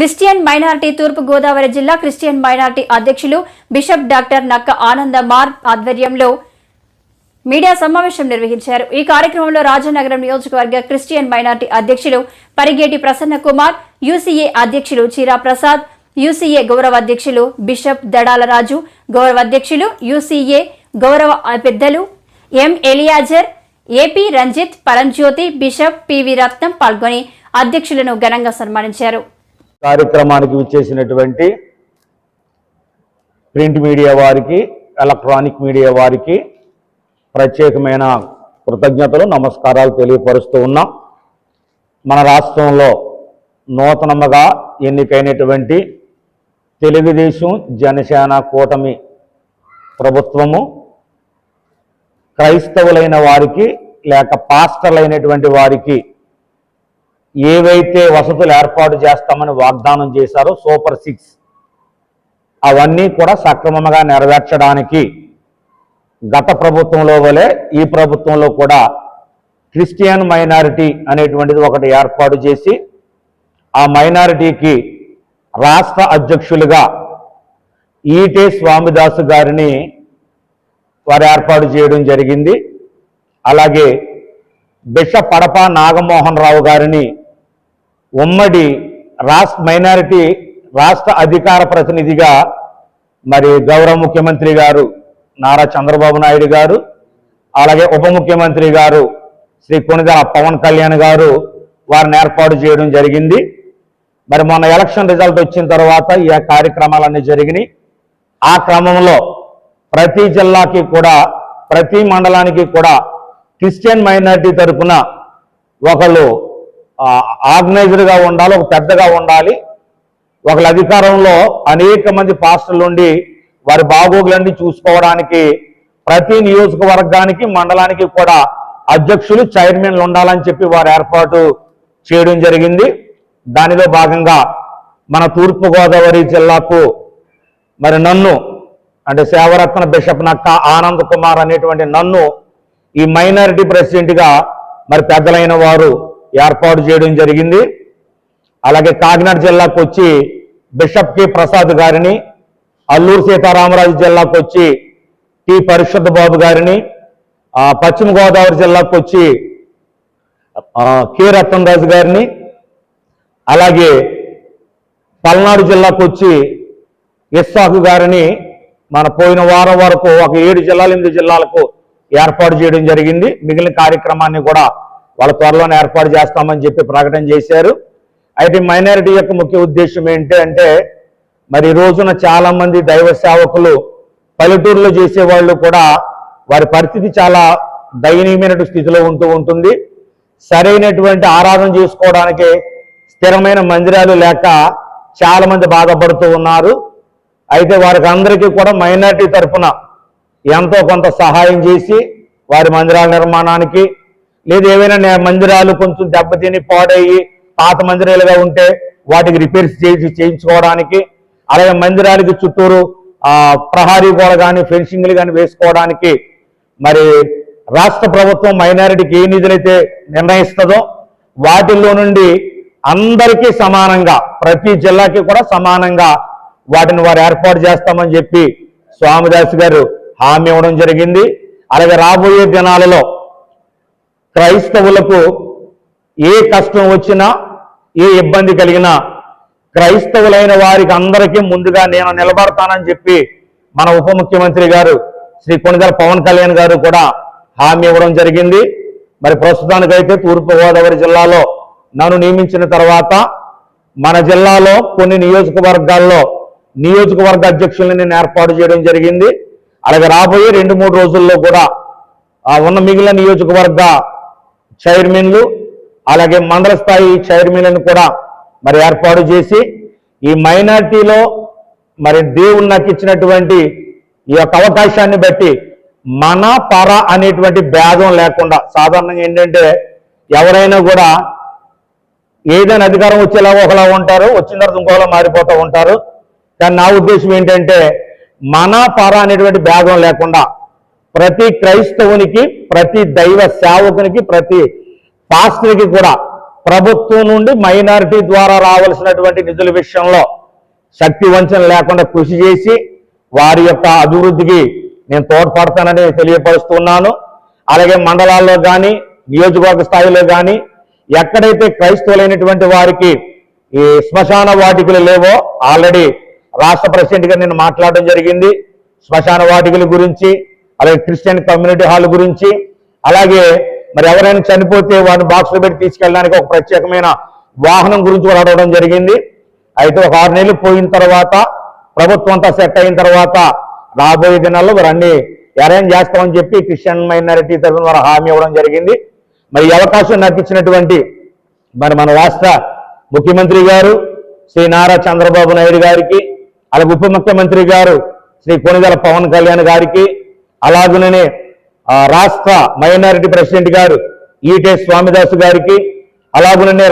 Christian minority తూర్పు గోదావరి జిల్లా Christian minority అధ్యక్షులు బిషప్ డాక్టర్ నక్క ఆనంద మార్ ఆధ్వర్యంలో మీడియా సమావేశం నిర్వహించారు. ఈ కార్యక్రమంలో రాజనగరం నియోజకవర్గ క్రిస్టియన్ మైనార్టీ అధ్యక్షులు పరిగేటి ప్రసన్న కుమార్ యూసీఏ అధ్యక్షులు చీరా ప్రసాద్ యూసీఏ గౌరవ అధ్యక్షులు బిషప్ దడాల రాజు గౌరవ అధ్యక్షులు యూసీఏ గౌరవ పెద్దలు M Eleazar AP Ranjith Paranjyothi bishop PV Ratnam పాల్గొని అధ్యక్షులను ఘనంగా సన్మానించారు. కార్యక్రమానికి విచ్చేసినటువంటి ప్రింట్ మీడియా వారికి ఎలక్ట్రానిక్ మీడియా వారికి ప్రత్యేకమైన కృతజ్ఞతలు నమస్కారాలు తెలియపరుస్తూ ఉన్నాం. మన రాష్ట్రంలో నూతనముగా ఎన్నికైనటువంటి తెలుగుదేశం జనసేన కూటమి ప్రభుత్వము క్రైస్తవులైన వారికి లేక పాస్టర్లైనటువంటి వారికి ఏవైతే వసతులు ఏర్పాటు చేస్తామని వాగ్దానం చేశారో సూపర్ సిక్స్ అవన్నీ కూడా సక్రమంగా నెరవేర్చడానికి గత ప్రభుత్వంలో వలె ఈ ప్రభుత్వంలో కూడా క్రిస్టియన్ మైనారిటీ అనేటువంటిది ఒకటి ఏర్పాటు చేసి ఆ మైనారిటీకి రాష్ట్ర అధ్యక్షులుగా ఈటే స్వామిదాసు గారిని వారు ఏర్పాటు చేయడం జరిగింది. అలాగే బిషప్ పడప నాగమోహన్ రావు గారిని ఉమ్మడి రాష్ట్ర మైనారిటీ రాష్ట్ర అధికార ప్రతినిధిగా మరి గౌరవ ముఖ్యమంత్రి గారు నారా చంద్రబాబు నాయుడు గారు అలాగే ఉప ముఖ్యమంత్రి గారు శ్రీ కొనిదల పవన్ కళ్యాణ్ గారు వారిని ఏర్పాటు చేయడం జరిగింది. మరి మొన్న ఎలక్షన్ రిజల్ట్ వచ్చిన తర్వాత ఈ కార్యక్రమాలన్నీ జరిగినాయి. ఆ క్రమంలో ప్రతి జిల్లాకి కూడా ప్రతి మండలానికి కూడా క్రిస్టియన్ మైనారిటీ తరఫున ఒకళ్ళు ఆర్గనైజర్గా ఉండాలి ఒక పెద్దగా ఉండాలి. ఒకళ్ళ అధికారంలో అనేక మంది పాస్టర్లు ఉండి వారి బాగోగులన్నీ చూసుకోవడానికి ప్రతి నియోజకవర్గానికి మండలానికి కూడా అధ్యక్షులు చైర్మన్లు ఉండాలని చెప్పి వారు ఏర్పాటు చేయడం జరిగింది. దానిలో భాగంగా మన తూర్పుగోదావరి జిల్లాకు మరి నన్ను అంటే సేవరత్న బిషప్ నక్క ఆనంద్ కుమార్ అనేటువంటి నన్ను ఈ మైనారిటీ ప్రెసిడెంట్గా మరి పెద్దలైన వారు ఏర్పాటు చేయడం జరిగింది. అలాగే కాకినాడ జిల్లాకు వచ్చి బిషప్ కె ప్రసాద్ గారిని అల్లూరు సీతారామరాజు జిల్లాకు వచ్చి టి పరిషత్ బాబు గారిని ఆ, పశ్చిమ గోదావరి జిల్లాకు వచ్చి కె రత్నరాజు గారిని అలాగే పల్నాడు జిల్లాకు వచ్చి ఇస్సాకు గారిని మన పోయిన వారం వరకు ఒక ఏడు జిల్లాలు ఎనిమిది జిల్లాలకు ఏర్పాటు చేయడం జరిగింది. మిగిలిన కార్యక్రమాన్ని కూడా వాళ్ళ త్వరలోనే ఏర్పాటు చేస్తామని చెప్పి ప్రకటన చేశారు. అయితే మైనారిటీ యొక్క ముఖ్య ఉద్దేశం ఏంటి అంటే మరి ఈ రోజున చాలా మంది దైవ సేవకులు పల్లెటూరులో చేసేవాళ్ళు కూడా వారి పరిస్థితి చాలా దయనీయమైన స్థితిలో ఉంటూ ఉంటుంది. సరైనటువంటి ఆరాధన చేసుకోవడానికి స్థిరమైన మందిరాలు లేక చాలా మంది బాధపడుతూ ఉన్నారు. అయితే వారికి అందరికీ కూడా మైనారిటీ తరఫున ఎంతో కొంత సహాయం చేసి వారి మందిరాల నిర్మాణానికి లేదు ఏవైనా మందిరాలు కొంచెం దెబ్బతిని పాడయ్యి పాత మందిరాలుగా ఉంటే వాటికి రిపేర్స్ చేసి చేయించుకోవడానికి అలాగే మందిరాలకి చుట్టూరు ప్రహారీ గోడ కానీ ఫెన్సింగ్లు కానీ వేసుకోవడానికి మరి రాష్ట్ర ప్రభుత్వం మైనారిటీకి ఏ నిధులైతే నిర్ణయిస్తుందో వాటిల్లో నుండి అందరికీ సమానంగా ప్రతి జిల్లాకి కూడా సమానంగా వాటిని వారు ఏర్పాటు చేస్తామని చెప్పి స్వామిదాస్ గారు హామీ ఇవ్వడం జరిగింది. అలాగే రాబోయే దినాలలో క్రైస్తవులకు ఏ కష్టం వచ్చినా ఏ ఇబ్బంది కలిగినా క్రైస్తవులైన వారికి అందరికీ ముందుగా నేను నిలబడతానని చెప్పి మన ఉప ముఖ్యమంత్రి గారు శ్రీ కొనిదల పవన్ కళ్యాణ్ గారు కూడా హామీ ఇవ్వడం జరిగింది. మరి ప్రస్తుతానికైతే తూర్పుగోదావరి జిల్లాలో నన్ను నియమించిన తర్వాత మన జిల్లాలో కొన్ని నియోజకవర్గాల్లో నియోజకవర్గ అధ్యక్షుల్ని నేను ఏర్పాటు చేయడం జరిగింది. అలాగే రాబోయే రెండు మూడు రోజుల్లో కూడా ఆ ఉన్న మిగిలిన నియోజకవర్గ చైర్మన్లు అలాగే మండల స్థాయి చైర్మన్లను కూడా మరి ఏర్పాటు చేసి ఈ మైనార్టీలో మరి దేవుడు నాకు ఇచ్చినటువంటి ఈ యొక్క అవకాశాన్ని బట్టి మన పర అనేటువంటి భేదం లేకుండా సాధారణంగా ఏంటంటే ఎవరైనా కూడా ఏదైనా అధికారం వచ్చేలా ఒకలా ఉంటారు వచ్చిన తర్వాత ఇంకోలా మారిపోతూ ఉంటారు. కానీ నా ఉద్దేశం ఏంటంటే మన పర అనేటువంటి భేదం లేకుండా ప్రతి క్రైస్తవునికి ప్రతి దైవ సేవకునికి ప్రతి పాస్టర్కి కూడా ప్రభుత్వం నుండి మైనారిటీ ద్వారా రావాల్సినటువంటి నిధుల విషయంలో శక్తి వంచన లేకుండా కృషి చేసి వారి యొక్క అభివృద్ధికి నేను తోడ్పడతానని తెలియపరుస్తున్నాను అలాగే మండలాల్లో కానీ నియోజకవర్గ స్థాయిలో కానీ ఎక్కడైతే క్రైస్తవులైనటువంటి వారికి ఈ శ్మశాన వాటికలు లేవో ఆల్రెడీ రాష్ట్ర ప్రెసిడెంట్గా నేను మాట్లాడడం జరిగింది. శ్మశాన వాటికల గురించి అలాగే క్రిస్టియన్ కమ్యూనిటీ హాల్ గురించి అలాగే మరి ఎవరైనా చనిపోతే వాడిని బాక్స్లో పెట్టి తీసుకెళ్ళడానికి ఒక ప్రత్యేకమైన వాహనం గురించి కూడా అడగడం జరిగింది. అయితే ఒక ఆరు నెలలు పోయిన తర్వాత ప్రభుత్వం అంతా సెట్ అయిన తర్వాత రాబోయే దినాల్లో అన్ని అరేంజ్ చేస్తామని చెప్పి క్రిస్టియన్ మైనారిటీ తరఫున వారు హామీ ఇవ్వడం జరిగింది. మరి ఈ అవకాశం నాకు ఇచ్చినటువంటి మరి మన రాష్ట్ర ముఖ్యమంత్రి గారు శ్రీ నారా చంద్రబాబు నాయుడు గారికి అలాగే ఉప ముఖ్యమంత్రి గారు శ్రీ కొనిదల పవన్ కళ్యాణ్ గారికి అలాగనే రాష్ట్ర మైనారిటీ ప్రెసిడెంట్ గారు ఈటే స్వామిదాసు గారికి అలాగనే